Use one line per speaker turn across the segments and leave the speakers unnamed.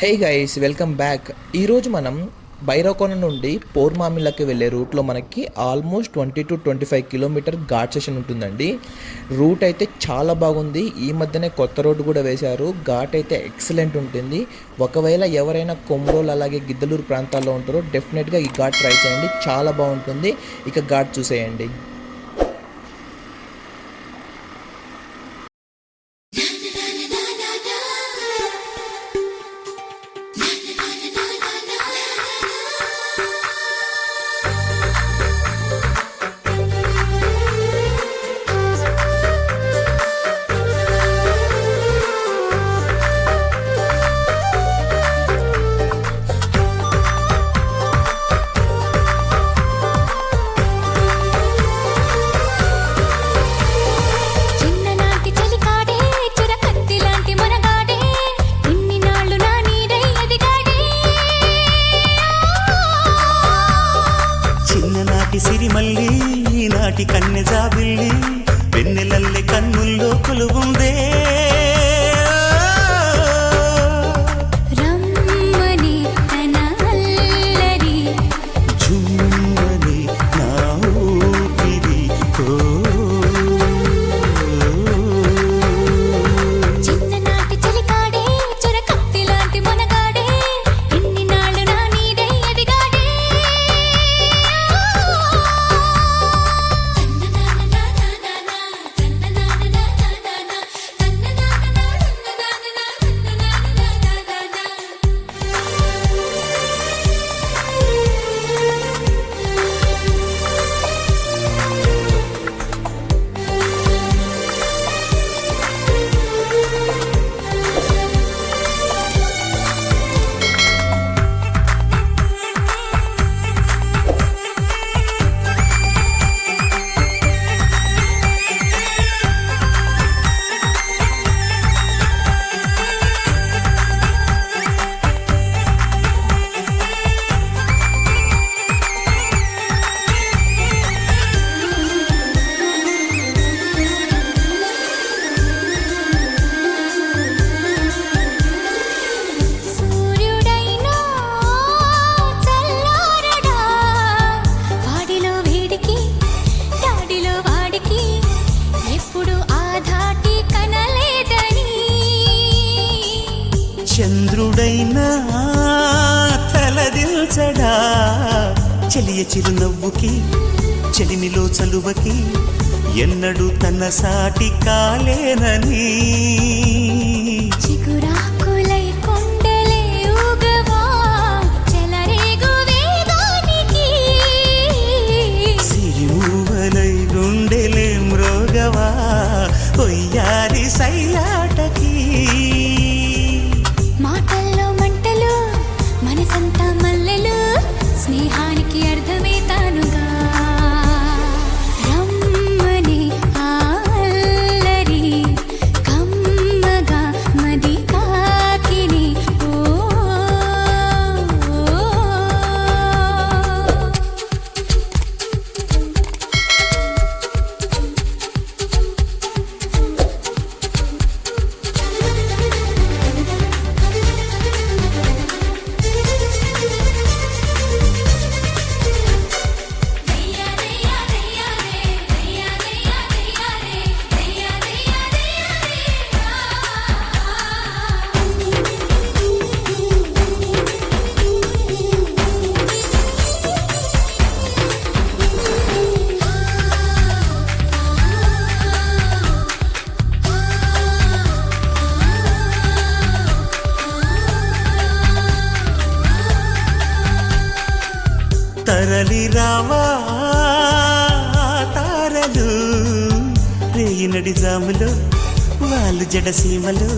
Hey guys welcome back ఈరోజు మనం బైరకోన నుండి పోర్మామిలకి వెళ్ళే రూట్లో మనకి almost twenty two twenty five kilometre ghat section ఉంటుందండి. రూట్ అయితే చాలా బాగుంది. ఈ మధ్యనే కొత్త రోడ్డు కూడా వేశారు. ఘాట్ అయితే ఎక్సలెంట్ ఉంటుంది. ఒకవేళ ఎవరైనా కొమ్రోలు అలాగే గిద్దలూరు ప్రాంతాల్లో ఉంటారో డెఫినెట్గా ఈ ఘాట్ ట్రై చేయండి. చాలా బాగుంటుంది. ఇక ఘాట్ చూసేయండి.
చంద్రుడైనా తలదిల్చడా? చెలియ చిరునవ్వుకి చెలిమిలో చలువకి ఎన్నడూ తన సాటి కాలేనని. సిరిమూవలై గుండెలే మ్రోగవా ఒయ్యారి సైలాటకి తరలి రావా తారలు. రేయినడి జాములు వాళ్ళు జడసీమలు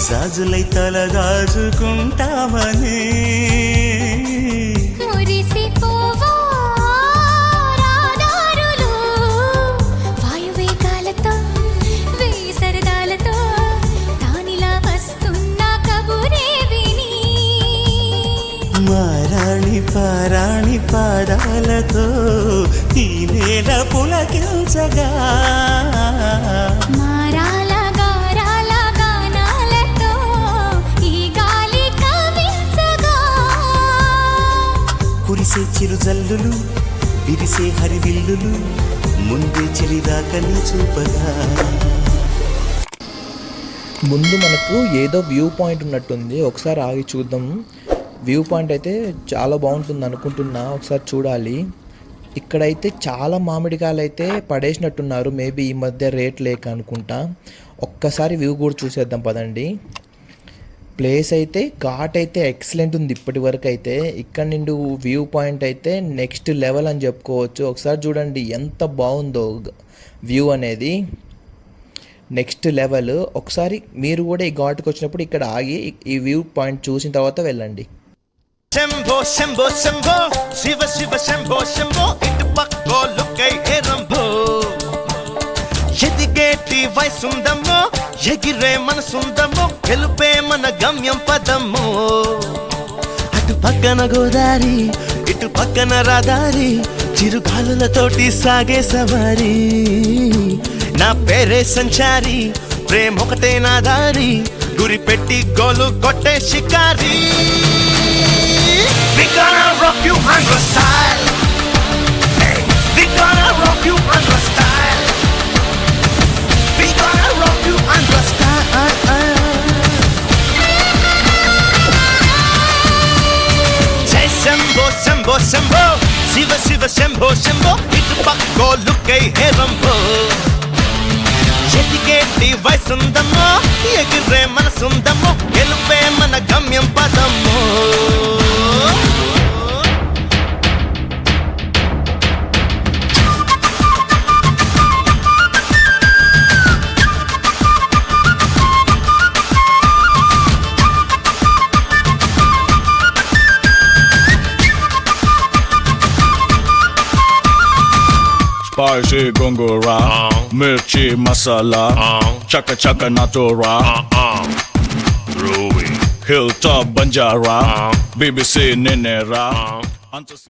సాజులై
తల
దాచుకుంటామనే పారాణి పాదాలతో ఈ నేల పులకించగా. కురిసే చిరు జల్లులు విరిసే హరివిల్లులు ముందే చెలిదాకని చూపగా.
ముందు మనకు ఏదో వ్యూ పాయింట్ ఉన్నట్టుంది. ఒకసారి ఆగి చూద్దాం. వ్యూ పాయింట్ అయితే చాలా బాగుంటుంది అనుకుంటున్నా. ఒకసారి చూడాలి. ఇక్కడైతే చాలా మామిడికాయలు అయితే పడేసినట్టున్నారు. మేబీ ఈ మధ్య రేట్ లేక అనుకుంటా. ఒక్కసారి వ్యూ కూడా చూసేద్దాం పదండి. ప్లేస్ అయితే ఘాట్ అయితే ఎక్సలెంట్ ఉంది ఇప్పటి వరకు అయితే. ఇక్కడ నుండి వ్యూ పాయింట్ అయితే నెక్స్ట్ లెవెల్ అని చెప్పుకోవచ్చు. ఒకసారి చూడండి ఎంత బాగుందో వ్యూ అనేది. Next level. ఒకసారి మీరు కూడా ఈ ఘాట్కి వచ్చినప్పుడు ఇక్కడ ఆగి ఈ వ్యూ పాయింట్ చూసిన తర్వాత వెళ్ళండి.
శంభో శంభో శంభో శివ శివ శంభో శంభో ఇటు పక్కో లుక్కై ఎరంభో. ఎదిగేటి వయసుందమ్మో ఎగిరే మనసుందమ్మో గెలుపే మన గమ్యం పదమ్మో. అటు పక్కన గోదారి ఇటు పక్కన రాదారి చిరుగాలులతోటి సాగే సవారి. నా పేరే సంచారి ప్రేమ ఒకటే నా దారి గురి పెట్టి గోలు కొట్టే షికారీ. We gonna rock you under style. Hey, we gonna rock you under style. We gonna rock you under style. జై శంభో శంభో శంభో శివ శివ శంభో శంభో ఇటు పక్కో లుక్కై హేరంభో ఎదిగేటి వయసుందమ్మో ఎగిరే మనసుందమ్మో
Parji Gongora, uh, Mirchi Masala, uh, Chaka Chaka Natura, uh-uh. uh, uh, Hilltop Banjara, uh, BBC Ninera. Uh,